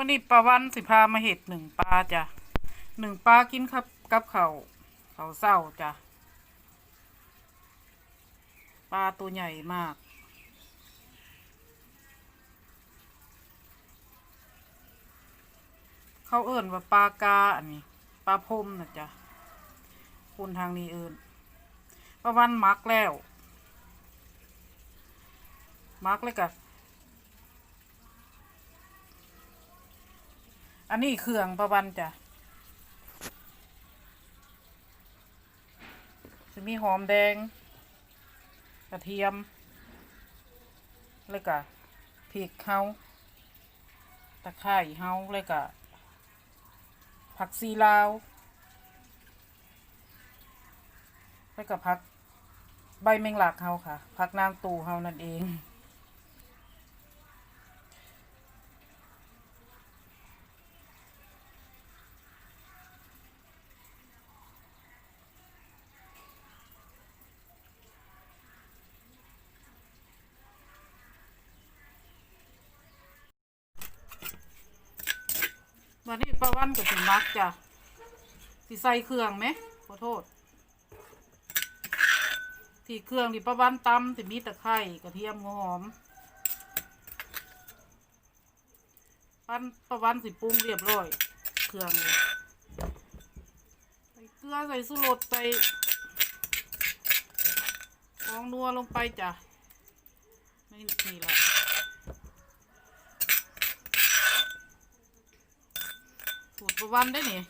มื่อนี้ปลาวันสิพามาเห็ดหนึ่งปลาจ้ะหนึ่งปลากินครับกับเขาเขาเศร้าจ้ะปลาตัวใหญ่มาก เขาเอิ่นว่าปลากาอันนี้ปลาพมนะจ๊ะคุณทางนี้เอิ่นปลาวันมักแล้วมักเลยกะ อันนี้เครื่องประวันจ้ะจะมีหอมแดง กระเทียม แล้วก็พริกเฮาตะไคร้เฮาแล้วก็ผักซีลาว แล้วก็ผักใบแมงลักเฮาค่ะ ผักนางตูเฮานั่นเอง ป้าวันกับสิมักจ้ะสิใส่เครื่องไหมขอโทษ ที่เครื่องที่ป้าวันตำสิมีตะไคร้กระเทียมหัวหอมปั้นป้าวันสิปรุงเรียบร้อย เครื่องเลยใส่เกลือใส่สุรสใส่ฟองนัวลงไปจ้ะนี่นี่แหละ สูตรประ วันได้นี่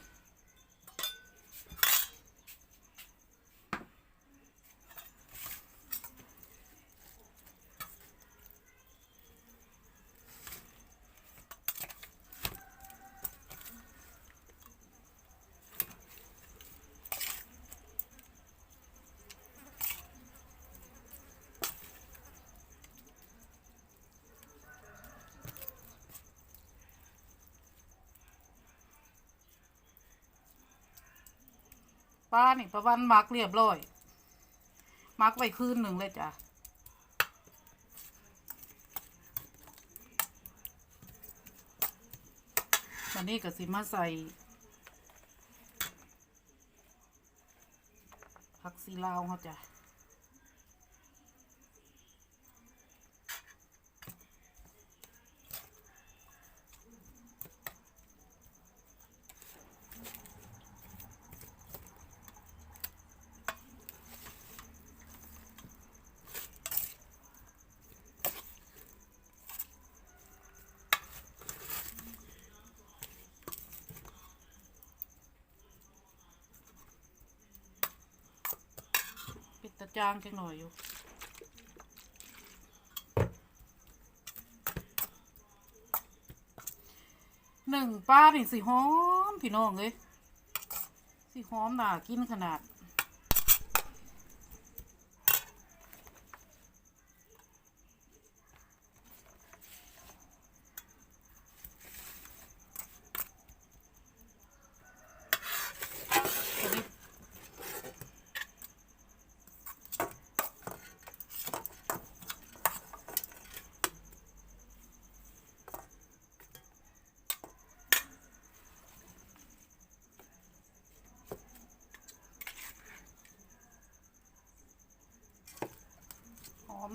ป้านี่ประวันมักเรียบร้อย มักไว้คืนหนึ่งเลยจ้ะวันนี้ก็สิมาใส่ผักซีลาวเขาจ้ะ จางจังหน่อยอยู่หนึ่งป้านี่สีหอม พี่น้องเลยสีหอมน่ากินขนาด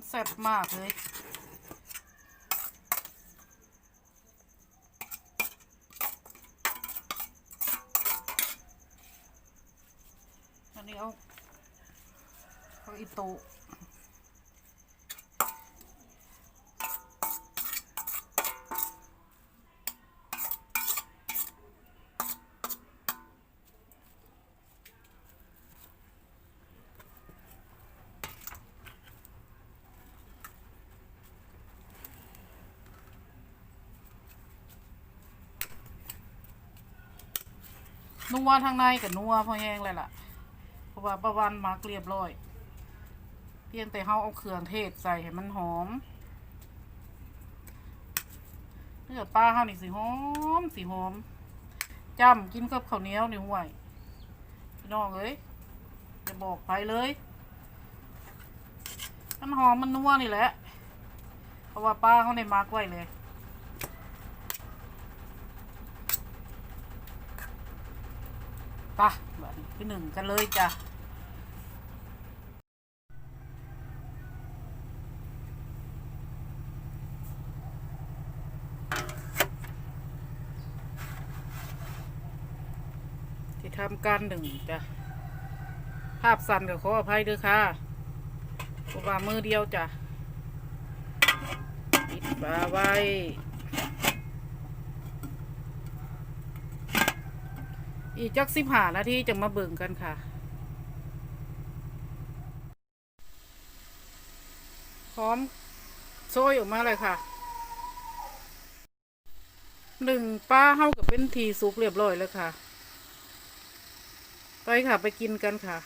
แซ่บมากเลย อันนี้เอาเอาอีโตะ นัวทางในกับนัวพอแห้งเลยล่ะ เพราะว่าประวันมักเรียบร้อย เพียงแต่เฮาเอาเครื่องเทศใส่ให้มันหอมเนื้อปลาเฮานี่สิหอมสิหอมจ้ำกินกับข้าวเหนียวนี่ห่วยพี่น้องเอ้ยจะบอกไปเลยมันหอมมันนัวนี่แหละเพราะว่าป้าเขาได้มักไว้เลย ปะแบบนี้ที่หนึ่งกันเลยจ้ะที่ทำการหนึ่งจ้ะ ภาพสั่นกับขออภัยด้วยค่ะเพราะว่ามือเดียวจ้ะ ปิดฝาไว้ อีกจักสิบหานาทีจะมาเบิ่งกันค่ะ พร้อมโซ่ยออกมาเลยค่ะหนึ่งป้าเข้ากับเป็นทีสุกเรียบร้อยแล้วค่ะ ไปค่ะไปกินกันค่ะ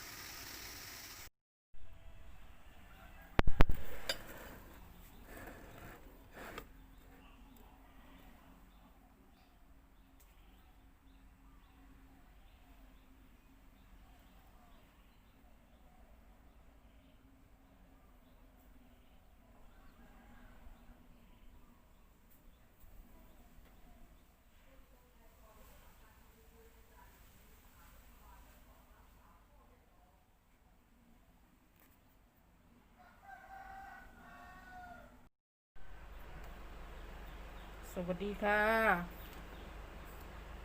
สวัสดีค่ะ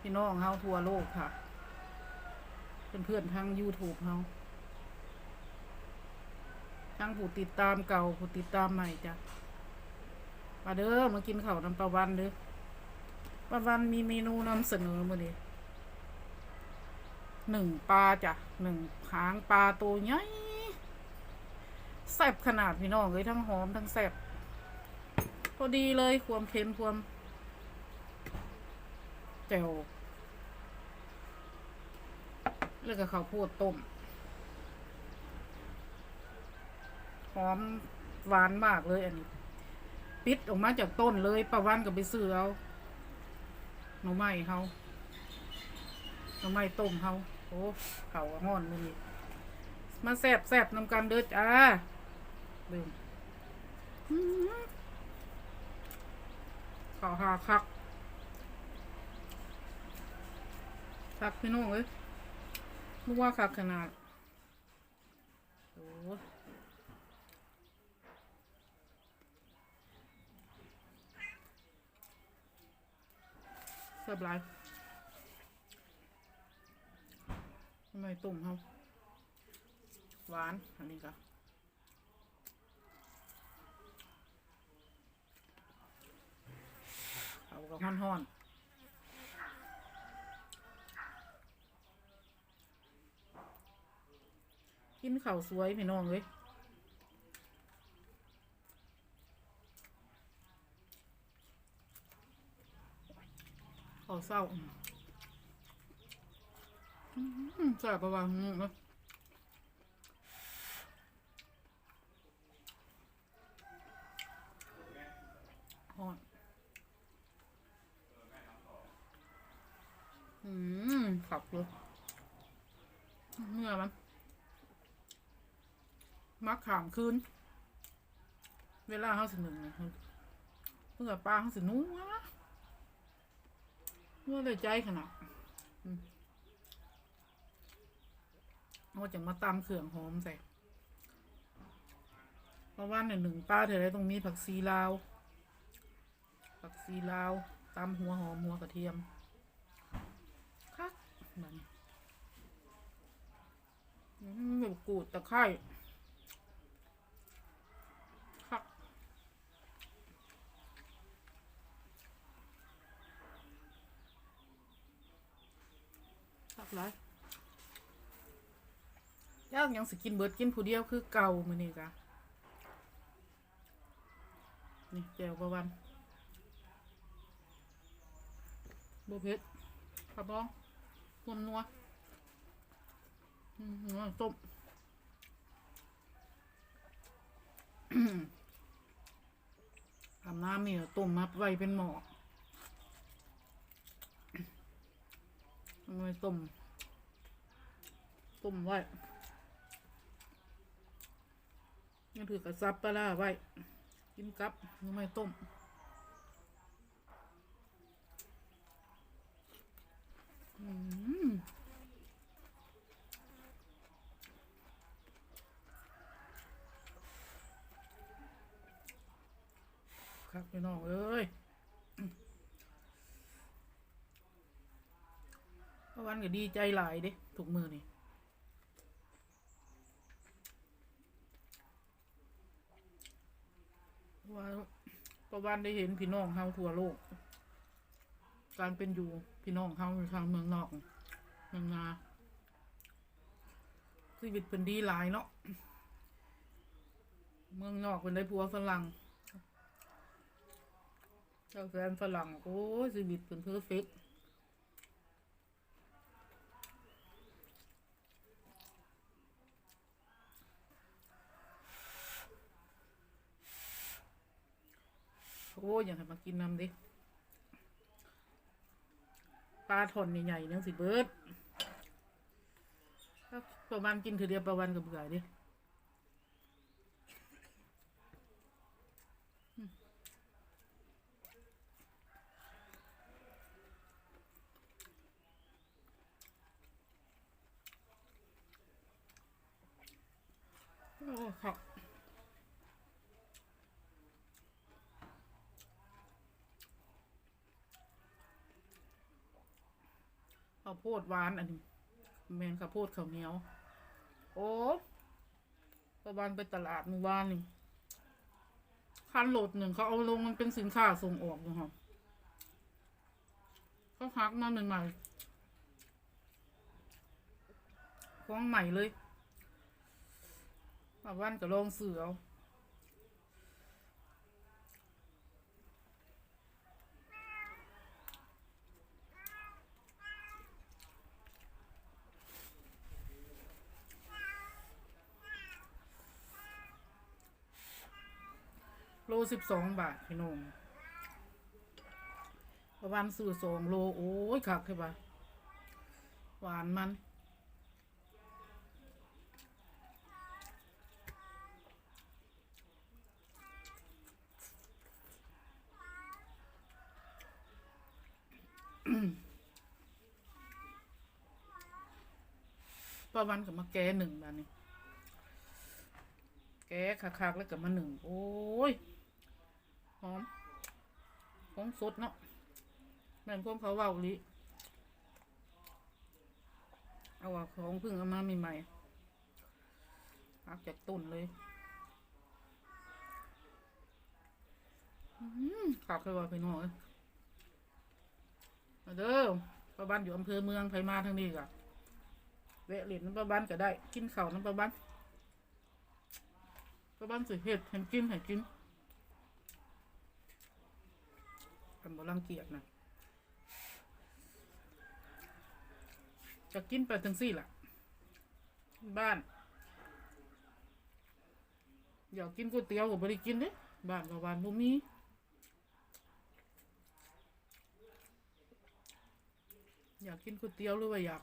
พี่น้องเฮาทั่วโลกค่ะ เพื่อนๆทาง YouTube เฮาทั้งผู้ติดตามเก่าผู้ติดตามใหม่จ้ะ มาเด้อมากินข้าวน้ำปลาวันเด้อปลาวันมีเมนูนำเสนอมาดิหนึ่งปลาจ้ะหนึ่งหางปลาตัวใหญ่แซ่บขนาดพี่น้องเลยทั้งหอมทั้งแซ่บพอดีเลยความเค็มความ จวแล้วก็ข้าวโพดต้มหอมหวานมากเลยอันนี้ ปิดออกมาจากต้นเลยประวันกับไปซื้อเอาหน่อไม้เฮาหน่อไม้ต้มเฮาโอ้เขาห้อนมือนี้มาแซบแซบนำกันเด้อจ้าเบิ่งอื้อหือขอหาคัก คักพี่น้องเอ้ยนึกว่าคักขนาดโอ้เสียบหลายทำไมตุ่มเขาหวาน อันนี้ก็เขาก็ห้อนห้อนๆ กินข้าวสวยพี่น้องเลยข้าวเศร้าอืมแซ่บประวังเนาะฮ้อนอืมขับเลยเมื่อมัน มักขามคืน เวลาเขาสิหนึ่งนะเมื่อปลาเขาสินัวเมื่อเลยใจขนาดเขาจะมาตำเครื่องหอมใส่เพราะว่าหนึ่งหนึ่งป้าเธอได้ตรงนี้ผักซีลาว ผักซีลาวตำหัวหอมหัวกระเทียมคักมันอืมแบบกูดตะไคร่คัก คักไรยากยังสกินเบิร์ดกินผู้เดียวคือเก่ามือนี่กะนี่แจวประวันโบเพชรครับบ้องความนัวนัวต้มทำน้ำนี่ต้มมัดไว้เป็นหมอเอาไว้ต้ม ต้มไว้นี่คือกระซับปลาไว้ กินกับน้ำไม่ต้มครับพี่น้องเอ้ยวันก็ดีใจหลายเด้ถูกมือนี่ ป้าวันได้เห็นพี่น้องเฮาทั่วโลก การเป็นอยู่พี่น้องเฮาอยู่ทางเมืองนอกเมืองนาชีวิตเป็นดีหลายเนาะเมืองนอกเป็นได้ผัวฝรั่งเจ้าแฟนฝรั่งโอ้ชีวิตเป็นเพอร์เฟกต์โอ้ยอยากให้มากินน้ำดิปลาทอนใหญ่ๆเนี่ยสิเบิร์ดถ้าประมาณกินคือเดียวประวันกับเบื่อดิโอ้ครับาวโพดหวานอันนี้แมนข้าวโพดข้าวเหนียว โอ้ประวันไปตลาดเมื่อวานนี่คันโหลดหนึ่งเขาเอาลงมันเป็นสินค้าส่งออกอยู่ค่ะเขาพักมาใหม่ๆของใหม่เลยมาบ้านก็ลองเสือเอา โลสิบสองบาทพี่น้องประมาณสื่อสองโล โอ้ยคักใช่ปะหวานมัน ประวันกับมาแกหนึ่งบานนี้แกคักๆแล้วกับมาหนึ่ง โอ้ย หอมหอมสดเนาะแม่นพวกเขาเว่าลิเอาว่าของเพึ่งเอามาใหม่ๆหักจากต้นเลยอืมขับไปว่าไปหน่อยมาเด้อประบ้านอยู่อำเภอเมืองไผมาทางนี้กะแวะเล่นน้ำประบ้านก็ได้ กินข้าวน้ำประบ้านประบ้านสิเห็ดเห็นกินให้กิน ทำบ่รังเกียจนะจะกินไปถึงสี่ล่ะ บ้านอยากกินก๋วยเตี๋ยวก็บ่ได้กินเด้บ้านกับบ้านบ่มีอยากกินก๋วยเตี๋ยวหรือว่าอยาก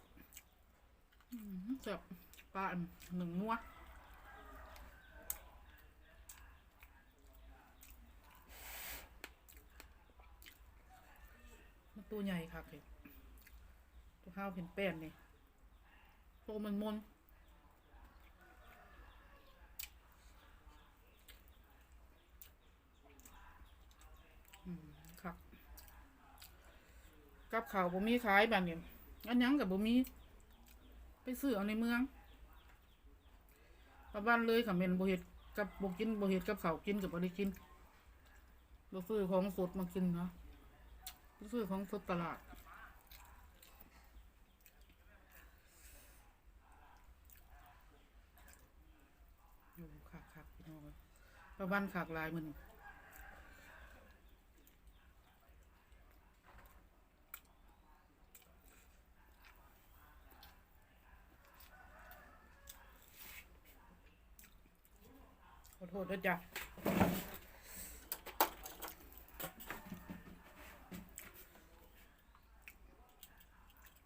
จับปลานหนึ่งนัว ตัวใหญ่ค่ะเห็ตัวข้าวเห็นแป้นนี่ตัวมันมนครับกับข่าวบ่มีขายแบบนี้อันยังกับบ่มี ไปซื้อเอาในเมืองกลับบ้านเลยค่ะเมนบ่เฮ็ดกับบ่กินบ่เฮ็ดกับข้าวกินกับบ่ได้กินบ่ซื้อของสดมากินเนาะ ซื้อของสดตลาดอยู่คักคักพี่น้องประวันขากลายมันขอโทษด้วยจ้ะ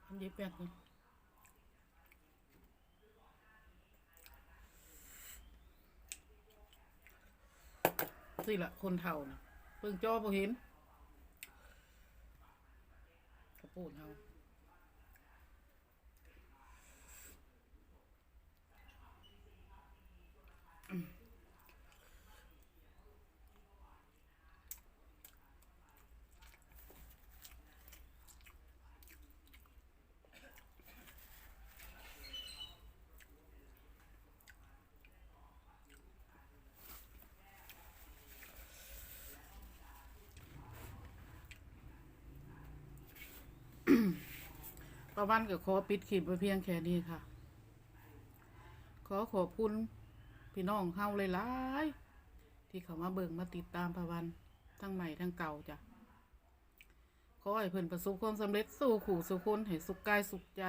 อันนี้ แป้งนี่สิละคนเท่านะเพิ่งจอพอเห็นกระปูนเท่า ประวันก็ขอปิดคลิปไว้เพียงแค่นี้ค่ะ ขอขอบคุณพี่น้องเฮาหลายๆที่เขามาเบิ่งมาติดตามประวันทั้งใหม่ทั้งเก่าจ้ะขอให้เพิ่นประสบความสำเร็จสู่ขู่สู่คนให้สุขกายสุขใจ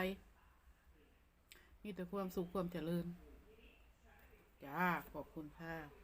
มีแต่ความสุขความเจริญ จ้า ขอบคุณค่ะ